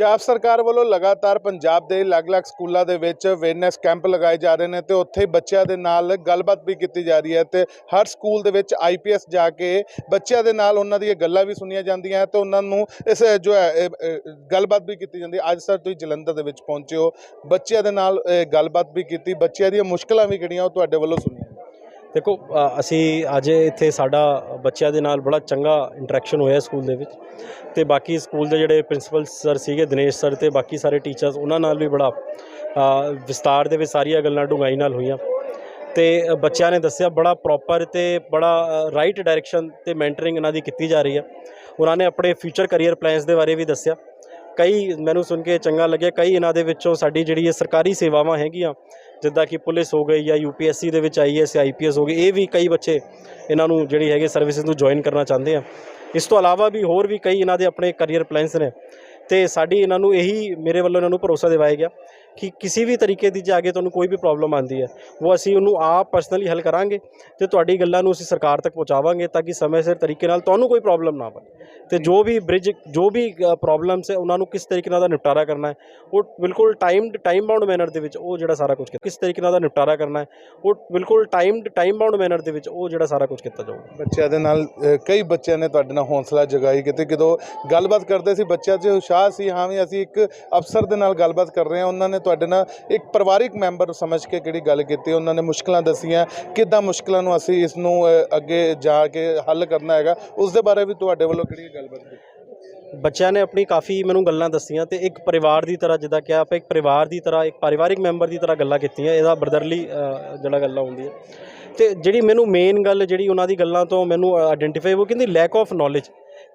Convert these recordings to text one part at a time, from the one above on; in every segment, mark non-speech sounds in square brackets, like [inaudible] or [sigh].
ਪੰਜਾਬ ਸਰਕਾਰ ਵੱਲੋਂ ਲਗਾਤਾਰ ਪੰਜਾਬ ਦੇ ਅਲੱਗ-ਅਲੱਗ ਸਕੂਲਾਂ ਦੇ ਵਿੱਚ ਅਵੇਅਰਨੈਸ ਕੈਂਪ ਲਗਾਏ ਜਾ ਰਹੇ ਨੇ ਤੇ ਉੱਥੇ ਬੱਚਿਆਂ ਦੇ ਨਾਲ ਗੱਲਬਾਤ ਵੀ ਕੀਤੀ ਜਾ ਰਹੀ ਹੈ ਤੇ ਹਰ ਸਕੂਲ ਦੇ ਵਿੱਚ ਆਈਪੀਐਸ ਜਾ ਕੇ ਬੱਚਿਆਂ ਦੇ ਨਾਲ ਉਹਨਾਂ ਦੀਆਂ ਗੱਲਾਂ ਵੀ ਸੁਣੀਆਂ ਜਾਂਦੀਆਂ ਤੇ ਉਹਨਾਂ ਨੂੰ ਇਸ ਜੋ ਹੈ ਗੱਲਬਾਤ ਵੀ ਕੀਤੀ ਜਾਂਦੀ ਹੈ। ਅੱਜ ਸਰ ਤੁਸੀਂ ਜਲੰਧਰ ਦੇ ਵਿੱਚ ਪਹੁੰਚੇ ਹੋ। ਬੱਚਿਆਂ ਦੇ ਨਾਲ ਗੱਲਬਾਤ ਵੀ ਕੀਤੀ, ਬੱਚਿਆਂ ਦੀਆਂ ਮੁਸ਼ਕਲਾਂ ਵੀ ਕਿਹੜੀਆਂ ਉਹ ਤੁਹਾਡੇ ਵੱਲੋਂ ਸੁਣੀਆਂ ਦੇਖੋ ਅਸੀਂ ਅੱਜ ਇੱਥੇ ਸਾਡਾ ਬੱਚਿਆਂ ਦੇ ਨਾਲ ਬੜਾ ਚੰਗਾ ਇੰਟਰੈਕਸ਼ਨ ਹੋਇਆ ਸਕੂਲ ਦੇ ਵਿੱਚ ਤੇ ਬਾਕੀ ਸਕੂਲ ਦੇ ਜਿਹੜੇ ਪ੍ਰਿੰਸੀਪਲ ਸਰ ਸੀਗੇ ਦਿਨੇਸ਼ ਸਰ ਤੇ ਬਾਕੀ ਸਾਰੇ ਟੀਚਰਸ ਉਹਨਾਂ ਨਾਲ ਵੀ ਬੜਾ ਅ, ਵਿਸਤਾਰ ਦੇ ਵਿੱਚ ਸਾਰੀਆਂ ਗੱਲਾਂ ਡੂੰਘਾਈ ਨਾਲ ਹੋਈਆਂ। ਤੇ ਬੱਚਿਆਂ ਨੇ ਦੱਸਿਆ ਬੜਾ ਪ੍ਰੋਪਰ ਤੇ ਬੜਾ ਰਾਈਟ ਡਾਇਰੈਕਸ਼ਨ ਤੇ ਮੈਂਟਰਿੰਗ ਇਹਨਾਂ ਦੀ ਕੀਤੀ ਜਾ ਰਹੀ ਹੈ। ਉਹਨਾਂ ਨੇ ਆਪਣੇ ਫਿਊਚਰ ਕੈਰੀਅਰ ਪਲਾਨਸ ਦੇ ਬਾਰੇ ਵੀ ਦੱਸਿਆ। ਕਈ ਮੈਨੂੰ ਸੁਣ ਕੇ ਚੰਗਾ ਲੱਗਿਆ ਕਈ ਇਹਨਾਂ ਦੇ ਵਿੱਚੋਂ ਸਾਡੀ ਜਿਹੜੀ ਇਹ ਸਰਕਾਰੀ ਸੇਵਾਵਾਂ ਹੈਗੀਆਂ, ਜਿੱਦਾਂ ਕਿ ਪੁਲਿਸ ਹੋ ਗਈ ਜਾਂ ਯੂਪੀਐਸਸੀ ਦੇ ਵਿੱਚ ਆਈਐਸ ਆਈਪੀਐਸ ਹੋ ਗਈ, ਇਹ ਵੀ ਕਈ ਬੱਚੇ ਇਹਨਾਂ ਨੂੰ ਜਿਹੜੀ ਹੈਗੇ ਸਰਵਿਸਿਜ਼ ਨੂੰ ਜੁਆਇਨ ਕਰਨਾ ਚਾਹੁੰਦੇ ਆ। ਇਸ ਤੋਂ ਇਲਾਵਾ ਵੀ ਹੋਰ ਵੀ ਕਈ ਇਹਨਾਂ ਦੇ ਆਪਣੇ ਕੈਰੀਅਰ ਪਲਾਨਸ ਨੇ ਤੇ ਸਾਡੀ ਇਹਨਾਂ ਨੂੰ ਇਹੀ ਮੇਰੇ ਵੱਲੋਂ ਇਹਨਾਂ ਨੂੰ ਭਰੋਸਾ ਦਿਵਾਇਆ ਗਿਆ ਕਿ ਕਿਸੇ ਵੀ ਤਰੀਕੇ ਦੀ ਜੇ ਅੱਗੇ ਤੁਹਾਨੂੰ ਕੋਈ ਵੀ ਪ੍ਰੋਬਲਮ ਆਉਂਦੀ ਹੈ, ਉਹ ਅਸੀਂ ਉਹਨੂੰ ਆਪ ਪਰਸਨਲੀ ਹੱਲ ਕਰਾਂਗੇ ਤੇ ਤੁਹਾਡੀ ਗੱਲਾਂ ਨੂੰ ਅਸੀਂ ਸਰਕਾਰ ਤੱਕ ਪਹੁੰਚਾਵਾਂਗੇ ਤਾਂ ਕਿ ਸਮੇਂ ਸਿਰ ਤਰੀਕੇ ਨਾਲ ਤੁਹਾਨੂੰ ਕੋਈ ਪ੍ਰੋਬਲਮ ਨਾ ਬਣੇ ਤੇ ਜੋ ਵੀ ਬ੍ਰਿਜ ਜੋ ਵੀ ਪ੍ਰੋਬਲਮਸ ਹੈ, ਉਹਨਾਂ ਨੂੰ ਕਿਸ ਤਰੀਕੇ ਨਾਲ ਦਾ ਨਿਪਟਾਰਾ ਕਰਨਾ ਹੈ, ਉਹ ਬਿਲਕੁਲ ਟਾਈਮਡ ਟਾਈਮ ਬਾਉਂਡ ਮੈਨਰ ਦੇ ਵਿੱਚ ਉਹ ਜਿਹੜਾ ਸਾਰਾ ਕੁਝ ਕਿਸ ਤਰੀਕੇ ਨਾਲ ਦਾ ਨਿਪਟਾਰਾ ਕਰਨਾ ਹੈ, ਉਹ ਬਿਲਕੁਲ ਟਾਈਮਡ ਟਾਈਮ ਬਾਉਂਡ ਮੈਨਰ ਦੇ ਵਿੱਚ ਉਹ ਜਿਹੜਾ ਸਾਰਾ ਕੁਝ ਕੀਤਾ ਜਾਊਗਾ। ਬੱਚਿਆਂ ਦੇ ਨਾਲ ਕਈ ਬੱਚਿਆਂ ਨੇ ਤੁਹਾਡੇ ਨਾਲ ਹੌਸਲਾ ਜਗਾਈ ਕਿਤੇ ਕਿਦੋਂ ਗੱਲਬਾਤ ਕਰਦੇ ਸੀ, ਬੱਚਿਆਂ 'ਚ ਉਤਸ਼ਾਹ ਸੀ, ਹਾਂ ਵੀ ਅਸੀਂ ਇੱਕ ਅਫਸਰ ਦੇ ਨਾਲ ਗੱਲਬਾਤ ਕਰ ਰਹੇ ਹਾਂ, ਉਹਨਾਂ ਨੇ ਤੁਹਾਡੇ ਨਾਲ ਇੱਕ ਪਰਿਵਾਰਿਕ ਮੈਂਬਰ ਸਮਝ ਕੇ ਕਿਹੜੀ ਗੱਲ ਕੀਤੀ, ਉਹਨਾਂ ਨੇ ਮੁਸ਼ਕਲਾਂ ਦੱਸੀਆਂ, ਕਿੱਦਾਂ ਮੁਸ਼ਕਲਾਂ ਨੂੰ ਅਸੀਂ ਇਸ ਨੂੰ ਅੱਗੇ ਜਾ ਕੇ ਹੱਲ ਕਰਨਾ ਹੈਗਾ, ਉਸ ਦੇ ਬਾਰੇ ਵੀ ਤੁਹਾਡੇ ਵੱਲੋਂ ਕਿਹੜੀ ਗੱਲਬਾਤ ਕੀਤੀ ਬੱਚਿਆਂ ਨੇ ਆਪਣੀ ਕਾਫੀ ਮੈਨੂੰ ਗੱਲਾਂ ਦੱਸੀਆਂ ਤੇ ਇੱਕ ਪਰਿਵਾਰ ਦੀ ਤਰ੍ਹਾਂ ਜਿੱਦਾਂ ਕਿਹਾ ਆਪਾਂ, ਇੱਕ ਪਰਿਵਾਰ ਦੀ ਤਰ੍ਹਾਂ, ਇੱਕ ਪਰਿਵਾਰਿਕ ਮੈਂਬਰ ਦੀ ਤਰ੍ਹਾਂ ਗੱਲਾਂ ਕੀਤੀਆਂ, ਇਹਦਾ ਬਰਦਰਲੀ ਜਿਹੜਾ ਗੱਲਾਂ ਹੁੰਦੀ ਹੈ ਤੇ ਜਿਹੜੀ ਮੈਨੂੰ ਮੇਨ ਗੱਲ, ਜਿਹੜੀ ਉਹਨਾਂ ਦੀ ਗੱਲਾਂ ਤੋਂ ਮੈਨੂੰ ਆਇਡੈਂਟੀਫਾਈ ਉਹ ਕਹਿੰਦੀ ਲੈਕ ਆਫ ਨੌਲੇਜ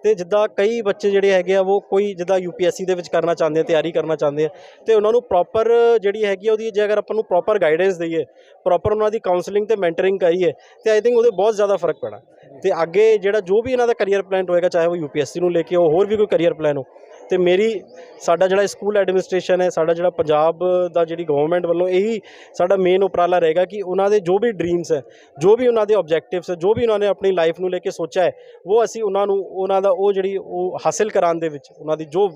ਤੇ ਜਿੱਦਾਂ ਕਈ ਬੱਚੇ ਜਿਹੜੇ ਹੈਗੇ ਆ, ਉਹ ਕੋਈ ਜਿੱਦਾਂ ਯੂਪੀਐਸਸੀ ਦੇ ਵਿੱਚ ਕਰਨਾ ਚਾਹੁੰਦੇ ਆ, ਤਿਆਰੀ ਕਰਨਾ ਚਾਹੁੰਦੇ ਆ, ਤੇ ਉਹਨਾਂ ਨੂੰ ਪ੍ਰੋਪਰ ਜਿਹੜੀ ਹੈਗੀ ਆ ਉਹਦੀ, ਜੇ ਅਗਰ ਆਪਾਂ ਨੂੰ ਪ੍ਰੋਪਰ ਗਾਈਡੈਂਸ ਦਈਏ ਪ੍ਰੋਪਰ ਉਹਨਾਂ ਦੀ ਕਾਉਂਸਲਿੰਗ ਤੇ ਮੈਂਟਰਿੰਗ ਕਰੀਏ, ਤੇ ਆਈ ਥਿੰਕ ਉਹਦੇ ਬਹੁਤ ਜ਼ਿਆਦਾ ਫ਼ਰਕ ਪੈਣਾ। ਤੇ ਅੱਗੇ ਜਿਹੜਾ ਜੋ ਵੀ ਇਹਨਾਂ ਦਾ ਕੈਰੀਅਰ ਪਲਾਨ ਹੋਏਗਾ, ਚਾਹੇ ਉਹ ਯੂਪੀਐਸਸੀ ਨੂੰ ਲੈ ਕੇ ਹੋ ਹੋਰ ਵੀ ਕੋਈ ਕੈਰੀਅਰ ਪਲਾਨ ਹੋ ਤੇ ਮੇਰੀ, ਸਾਡਾ ਜਿਹੜਾ ਸਕੂਲ ਐਡਮਿਨਿਸਟ੍ਰੇਸ਼ਨ ਹੈ, ਸਾਡਾ ਜਿਹੜਾ ਪੰਜਾਬ ਦਾ ਜਿਹੜੀ ਗਵਰਨਮੈਂਟ ਵੱਲੋਂ ਇਹੀ ਸਾਡਾ ਮੇਨ ਉਪਰਾਲਾ ਰਹੇਗਾ ਕਿ ਉਹਨਾਂ ਦੇ ਜੋ ਵੀ ਡ੍ਰੀਮਸ ਹੈ, ਜੋ ਵੀ ਉਹਨਾਂ ਦੇ ਆਬਜੈਕਟਿਵਸ ਹੈ, ਜੋ ਵੀ ਉਹਨਾਂ ਨੇ ਆਪਣੀ ਲਾਈਫ ਨੂੰ ਲੈ ਕੇ ਸੋਚਿਆ ਹੈ, ਉਹ ਅਸੀਂ ਉਹਨਾਂ ਨੂੰ, ਉਹਨਾਂ ਦਾ ਉਹ ਜਿਹੜੀ ਉਹ ਹਾਸਿਲ ਕਰਾਉਣ ਦੇ ਵਿੱਚ, ਉਹਨਾਂ ਦੀ ਜੋ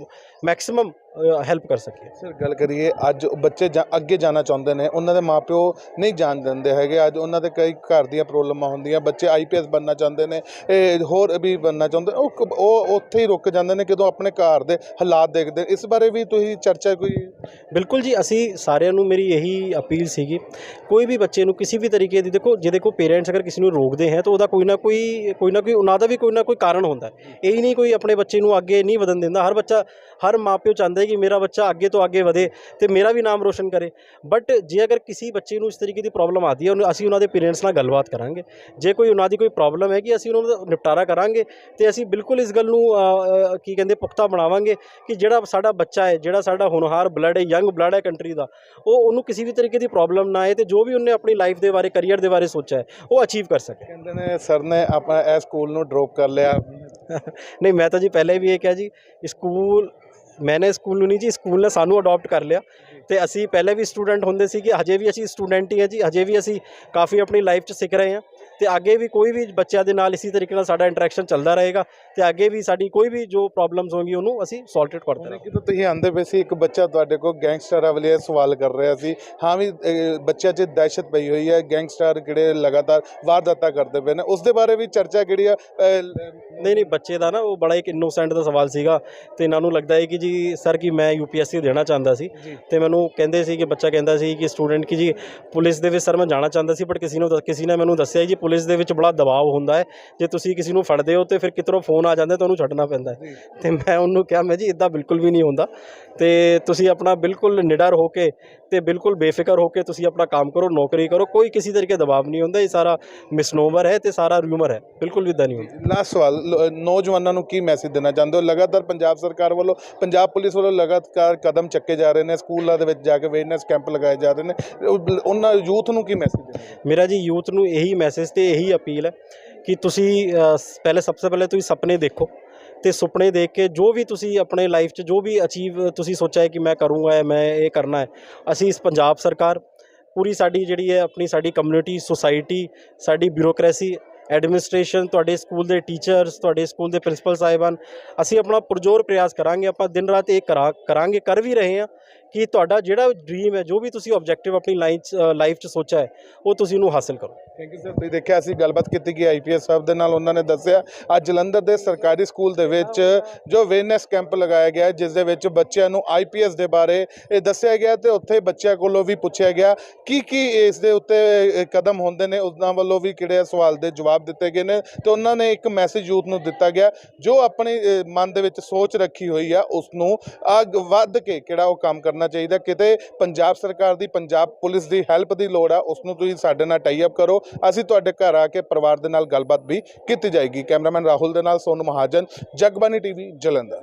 ਮੈਕਸਿਮਮ ਹੈਲਪ ਕਰ ਸਕੀਏ। ਸਰ, ਗੱਲ ਕਰੀਏ, ਅੱਜ ਬੱਚੇ ਜਾ- ਅੱਗੇ ਜਾਣਾ ਚਾਹੁੰਦੇ ਨੇ, ਉਹਨਾਂ ਦੇ ਮਾਪਿਓ ਨਹੀਂ ਜਾਣ ਦਿੰਦੇ ਹੈਗੇ। ਅੱਜ ਉਹਨਾਂ ਦੇ ਕਈ ਘਰ ਦੀਆਂ ਪ੍ਰੋਬਲਮਾਂ ਹੁੰਦੀਆਂ, ਬੱਚੇ ਆਈਪੀਐਸ ਬਣਨਾ ਚਾਹੁੰਦੇ ਨੇ, ਇਹ ਹੋਰ ਵੀ ਬਣਨਾ ਚਾਹੁੰਦੇ, ਉਹ ਉਹ ਉੱਥੇ ਹੀ ਰੁਕ ਜਾਂਦੇ ਨੇ, ਜਦੋਂ ਆਪਣੇ ਘਰ ਦੇ ਹਾਲਾਤ ਦੇਖਦੇ। ਇਸ ਬਾਰੇ ਵੀ ਤੁਸੀਂ ਚਰਚਾ ਕੋਈ ਬਿਲਕੁਲ ਜੀ, ਅਸੀਂ ਸਾਰਿਆਂ ਨੂੰ ਮੇਰੀ ਇਹੀ ਅਪੀਲ ਸੀਗੀ, ਕੋਈ ਵੀ ਬੱਚੇ ਨੂੰ ਕਿਸੇ ਵੀ ਤਰੀਕੇ ਦੀ ਦੇਖੋ ਜਿਹਦੇ ਦੇਖੋ ਪੇਰੈਂਟਸ ਅਗਰ ਕਿਸੇ ਨੂੰ ਰੋਕਦੇ ਹੈ, ਤਾਂ ਉਹਦਾ ਕੋਈ ਨਾ ਕੋਈ ਕੋਈ ਨਾ ਕੋਈ, ਉਹਨਾਂ ਦਾ ਵੀ ਕੋਈ ਨਾ ਕੋਈ ਕਾਰਨ ਹੁੰਦਾ ਹੈ। ਇਹ ਹੀ ਨਹੀਂ ਕੋਈ ਆਪਣੇ ਬੱਚੇ ਨੂੰ ਅੱਗੇ ਨਹੀਂ ਵਧਣ ਦਿੰਦਾ, ਹਰ ਬੱਚਾ, ਹਰ ਮਾਪਿਓ ਚਾਹੁੰਦਾ ਹੈ ਕਿ ਮੇਰਾ ਬੱਚਾ ਅੱਗੇ ਤੋਂ ਅੱਗੇ ਵਧੇ ਤੇ ਮੇਰਾ ਵੀ ਨਾਮ ਰੋਸ਼ਨ ਕਰੇ। ਬਟ ਜੇ ਅਗਰ ਕਿਸੇ ਬੱਚੇ ਨੂੰ ਇਸ ਤਰੀਕੇ ਦੀ ਪ੍ਰੋਬਲਮ ਆਦੀ ਹੈ, ਉਹਨੂੰ, ਅਸੀਂ ਉਹਨਾਂ ਦੇ ਪੇਰੈਂਟਸ ਨਾਲ ਗੱਲਬਾਤ ਕਰਾਂਗੇ। ਜੇ ਕੋਈ ਉਹਨਾਂ ਦੀ ਕੋਈ ਪ੍ਰੋਬਲਮ ਹੈ ਕਿ ਅਸੀਂ ਉਹਨਾਂ ਦਾ ਨਿਪਟਾਰਾ ਕਰਾਂਗੇ ਤੇ ਅਸੀਂ ਬਿਲਕੁਲ ਇਸ ਗੱਲ ਨੂੰ ਕੀ ਕਹਿੰਦੇ, ਪੁਖਤਾ ਬਣਾਵਾਂਗੇ ਕਿ ਜਿਹੜਾ ਸਾਡਾ ਬੱਚਾ ਹੈ, ਜਿਹੜਾ ਸਾਡਾ ਹੋਣਹਾਰ ਬਲੱਡ ਹੈ ਯੰਗ ਬਲੱਡ ਹੈ ਕੰਟਰੀ ਦਾ ਉਹ ਉਹਨੂੰ ਕਿਸੇ ਵੀ ਤਰੀਕੇ ਦੀ ਪ੍ਰੋਬਲਮ ਨਾ ਆਏ ਤੇ ਜੋ ਵੀ ਉਹਨੇ ਆਪਣੀ ਲਾਈਫ ਦੇ ਬਾਰੇ ਕੈਰੀਅਰ ਦੇ ਬਾਰੇ ਸੋਚਿਆ ਹੈ ਉਹ ਅਚੀਵ ਕਰ ਸਕੇ। ਕਹਿੰਦੇ ਨੇ ਸਰ ਨੇ ਆਪਣਾ ਇਹ ਸਕੂਲ ਨੂੰ ਡ੍ਰੌਪ ਕਰ ਲਿਆ। [laughs] ਨਹੀਂ ਮੈਂ ਤਾਂ ਜੀ ਪਹਿਲੇ ਵੀ ਇਹ ਕਿਹਾ ਜੀ ਸਕੂਲ ਮੈਨੇ ਸਕੂਲ ਨੂੰ ਨਹੀਂ ਜੀ ਸਕੂਲ ਨੇ ਸਾਨੂੰ ਅਡਾਪਟ ਕਰ ਲਿਆ। ਤੇ ਅਸੀਂ ਪਹਿਲੇ ਵੀ ਸਟੂਡੈਂਟ ਹੁੰਦੇ ਸੀ ਕਿ ਹਜੇ ਵੀ ਅਸੀਂ ਸਟੂਡੈਂਟ ਹੀ ਹੈ ਜੀ ਹਜੇ ਵੀ ਅਸੀਂ ਕਾਫੀ ਆਪਣੀ ਲਾਈਫ 'ਚ ਸਿੱਖ ਰਹੇ ਹਾਂ। ਤੇ ਅੱਗੇ ਵੀ ਕੋਈ ਵੀ ਬੱਚਿਆਂ ਦੇ ਨਾਲ ਇਸੇ ਤਰੀਕੇ ਨਾਲ ਸਾਡਾ ਇੰਟਰੈਕਸ਼ਨ ਚੱਲਦਾ ਰਹੇਗਾ ਤੇ ਅੱਗੇ ਵੀ ਸਾਡੀ ਕੋਈ ਵੀ ਜੋ ਪ੍ਰੋਬਲਮਸ ਹੋਣਗੀ ਉਹਨੂੰ ਅਸੀਂ ਸੋਲਟ ਆਊਟ ਕਰਦੇ ਰਹਾਂਗੇ। ਕਿਦੋਂ ਤੁਸੀਂ ਆਂਦੇ ਪਏ ਸੀ ਇੱਕ ਬੱਚਾ ਤੁਹਾਡੇ ਕੋਲ ਗੈਂਗਸਟਰਾਂ ਵਾਲੇ ਸਵਾਲ ਕਰ ਰਿਹਾ ਸੀ। ਹਾਂ ਵੀ ਬੱਚਿਆਂ 'ਚ ਦਹਿਸ਼ਤ ਪਈ ਹੋਈ ਹੈ ਗੈਂਗਸਟਰ ਕਿਹੜੇ ਲਗਾਤਾਰ ਵਾਰਦਾਤਾਂ ਕਰਦੇ ਪਏ ਨੇ। ਉਸ ਦੇ ਬਾਰੇ ਵੀ ਚਰਚਾ ਕਿਹੜੀ ਆ? ਨਹੀਂ ਨਹੀਂ ਬੱਚੇ ਦਾ ਨਾ ਉਹ ਬੜਾ ਇੱਕ ਇਨੋਸੈਂਟ ਦਾ ਸਵਾਲ ਸੀਗਾ ਤੇ ਇਹਨਾਂ ਨੂੰ ਲੱਗਦਾ ਹੈ ਕਿ ਜੀ ਸਰ ਕਿ ਮੈਂ ਯੂਪੀਐਸਸੀ ਦੇਣਾ ਚਾਹੁੰਦਾ ਸੀ। ਤੇ ਮੈਨੂੰ ਕਹਿੰਦੇ ਸੀ ਕਿ ਬੱਚਾ ਕਹਿੰਦਾ ਸੀ ਕਿ ਸਟੂਡੈਂਟ ਕਿ ਜੀ ਪੁਲਿਸ ਦੇ ਵਿੱਚ ਸਰ ਮੈਂ ਜਾਣਾ ਚਾਹੁੰਦਾ ਸੀ ਬਟ ਕਿਸੇ ਨੂੰ ਕਿਸੇ ਨੇ ਮੈਨੂੰ ਦੱਸਿਆ ਜੀ ਪੁਲਿਸ ਦੇ ਵਿੱਚ ਬੜਾ ਦਬਾਅ ਹੁੰਦਾ ਹੈ। ਜੇ ਤੁਸੀਂ ਕਿਸੇ ਨੂੰ ਫੜਦੇ ਹੋ ਤੇ ਫਿਰ ਕਿਧਰੋਂ ਫੋਨ ਆ ਜਾਂਦਾ ਤੁਹਾਨੂੰ ਛੱਡਣਾ ਪੈਂਦਾ ਹੈ। ਤੇ ਮੈਂ ਉਹਨੂੰ ਕਿਹਾ ਮੈਂ ਜੀ ਇਦਾਂ ਬਿਲਕੁਲ ਵੀ ਨਹੀਂ ਹੁੰਦਾ। ਤੇ ਤੁਸੀਂ ਆਪਣਾ ਬਿਲਕੁਲ ਨਿਡਰ ਹੋ ਕੇ ਤੇ ਬਿਲਕੁਲ ਬੇਫਿਕਰ ਹੋ ਕੇ ਤੁਸੀਂ ਆਪਣਾ ਕੰਮ ਕਰੋ ਨੌਕਰੀ ਕਰੋ। ਕੋਈ ਕਿਸੇ ਤਰੀਕੇ ਦਬਾਅ ਨਹੀਂ ਹੁੰਦਾ। ਇਹ ਸਾਰਾ ਮਿਸਨੋਵਰ ਹੈ ਤੇ ਸਾਰਾ ਰਿਊਮਰ ਹੈ। ਬਿਲਕੁਲ ਵੀ ਇਦਾਂ ਨਹੀਂ ਹੁੰਦਾ। ਲਾਸਟ ਸਵਾਲ ਨੌਜਵਾਨਾਂ ਨੂੰ ਕੀ ਮੈਸੇਜ ਦੇਣਾ ਚਾਹੁੰਦੇ ਹੋ? ਲਗਾਤਾਰ ਪੰਜਾਬ ਸਰਕਾਰ ਵੱਲੋਂ ਪੰਜਾਬ ਪੁਲਿਸ ਵੱਲੋਂ ਲਗਾਤਾਰ ਕਦਮ ਚੱਕੇ ਜਾ ਰਹੇ ਨੇ ਸਕੂਲਾਂ ਦੇ ਵਿੱਚ ਜਾ ਕੇ ਅਵੇਅਰਨੈਸ ਕੈਂਪ ਲਗਾਏ ਜਾ ਰਹੇ ਨੇ। ਉਹ- ਉਹਨਾਂ ਯੂਥ ਨੂੰ ਕੀ ਮੈਸੇਜ ਦੇਣਾ ਮੇਰਾ ਜੀ ਯੂਥ ਨੂੰ ਇਹੀ ਮੈਸੇਜ ਤੇ ਇਹੀ ਅਪੀਲ ਹੈ ਕਿ ਤੁਸੀਂ ਪਹਿਲੇ ਸਭ ਤੋਂ ਪਹਿਲੇ ਤੁਸੀਂ ਸੁਪਨੇ ਦੇਖੋ ਤੇ ਸੁਪਨੇ ਦੇਖ ਕੇ ਜੋ ਵੀ ਤੁਸੀਂ ਆਪਣੇ ਲਾਈਫ 'ਚ ਜੋ ਵੀ ਅਚੀਵ ਤੁਸੀਂ ਸੋਚਿਆ ਹੈ ਕਿ ਮੈਂ ਕਰੂੰਗਾ, ਮੈਂ ਇਹ ਕਰਨਾ ਹੈ, ਅਸੀਂ ਇਸ ਪੰਜਾਬ ਸਰਕਾਰ, ਪੂਰੀ ਸਾਡੀ ਜਿਹੜੀ ਹੈ ਆਪਣੀ ਸਾਡੀ ਕਮਿਊਨਿਟੀ ਸੁਸਾਇਟੀ ਸਾਡੀ ਬਿਊਰੋਕ੍ਰੇਸੀ ਐਡਮਿਨਿਸਟ੍ਰੇਸ਼ਨ ਤੁਹਾਡੇ ਸਕੂਲ ਦੇ ਟੀਚਰਸ ਤੁਹਾਡੇ ਸਕੂਲ ਦੇ ਪ੍ਰਿੰਸੀਪਲ ਸਾਹਿਬਾਨ, ਅਸੀਂ ਆਪਣਾ ਪੁਰਜ਼ੋਰ ਪ੍ਰਯਾਸ ਕਰਾਂਗੇ, ਆਪਾਂ ਦਿਨ ਰਾਤ ਇਹ ਕਰਾ, ਕਰਾਂਗੇ, ਕਰ ਵੀ ਰਹੇ ਹਾਂ ਕਿ ਤੁਹਾਡਾ ਜਿਹੜਾ ਡ੍ਰੀਮ ਹੈ, ਜੋ ਵੀ ਤੁਸੀਂ ਆਬਜੈਕਟਿਵ ਆਪਣੀ ਲਾਈਫ ਲਾਈਫ 'ਚ ਸੋਚਿਆ ਹੈ, ਉਹ ਤੁਸੀਂ ਉਹਨੂੰ ਹਾਸਲ ਕਰੋ। ਥੈਂਕ ਯੂ ਸਰ ਤੁਸੀਂ ਦੇਖਿਆ, ਅਸੀਂ ਗੱਲਬਾਤ ਕੀਤੀ ਗਈ ਆਈਪੀਐਸ ਸਾਹਿਬ ਦੇ ਨਾਲ ਉਹਨਾਂ ਨੇ ਦੱਸਿਆ, ਅੱਜ ਜਲੰਧਰ ਦੇ ਸਰਕਾਰੀ ਸਕੂਲ ਦੇ ਵਿੱਚ ਜੋ ਅਵੇਅਰਨੈਸ ਕੈਂਪ ਲਗਾਇਆ ਗਿਆ ਜਿਸ ਦੇ ਵਿੱਚ ਬੱਚਿਆਂ ਨੂੰ ਆਈਪੀਐਸ ਦੇ ਬਾਰੇ ਇਹ ਦੱਸਿਆ ਗਿਆ ਤੇ ਉੱਥੇ ਬੱਚਿਆਂ ਕੋਲੋਂ ਵੀ ਪੁੱਛਿਆ ਗਿਆ ਕੀ ਕੀ ਇਸ ਦੇ ਉੱਤੇ ਕਦਮ ਹੁੰਦੇ ਨੇ, ਉਹਨਾਂ ਵੱਲੋਂ ਵੀ ਕਿਹੜੇ ਸਵਾਲ ਦੇ ਜਵਾਬ ਦਿੱਤੇ ਗਏ ਨੇ, ਤੇ ਉਹਨਾਂ ਨੇ ਇੱਕ ਮੈਸੇਜ ਯੂਥ ਨੂੰ ਦਿੱਤਾ ਗਿਆ, ਜੋ ਆਪਣੇ ਮਨ ਦੇ ਵਿੱਚ ਸੋਚ ਰੱਖੀ ਹੋਈ ਆ ਉਸ ਨੂੰ ਅੱਗ ਵੱਧ ਕੇ ਕਿਹੜਾ ਉਹ ਕੰਮ ਕੰਮ ਕਰਨਾ ਚਾਹੀਦਾ ਕਿਤੇ ਪੰਜਾਬ ਸਰਕਾਰ ਦੀ, ਪੰਜਾਬ ਪੁਲਿਸ ਦੀ ਹੈਲਪ ਦੀ ਲੋੜ ਆ ਉਸ ਨੂੰ ਤੁਸੀਂ ਸਾਡੇ ਨਾਲ ਟਾਈ ਅਪ ਕਰੋ। ਅਸੀਂ ਤੁਹਾਡੇ ਘਰ ਆ ਕੇ ਪਰਿਵਾਰ ਦੇ ਨਾਲ ਗੱਲਬਾਤ ਵੀ ਕੀਤੀ ਜਾਏਗੀ। ਕੈਮਰਾਮੈਨ ਰਾਹੁਲ ਦੇ ਨਾਲ ਸੋਨੂ ਮਹਾਜਨ ਜਗਬਾਨੀ ਟੀਵੀ, ਜਲੰਧਰ।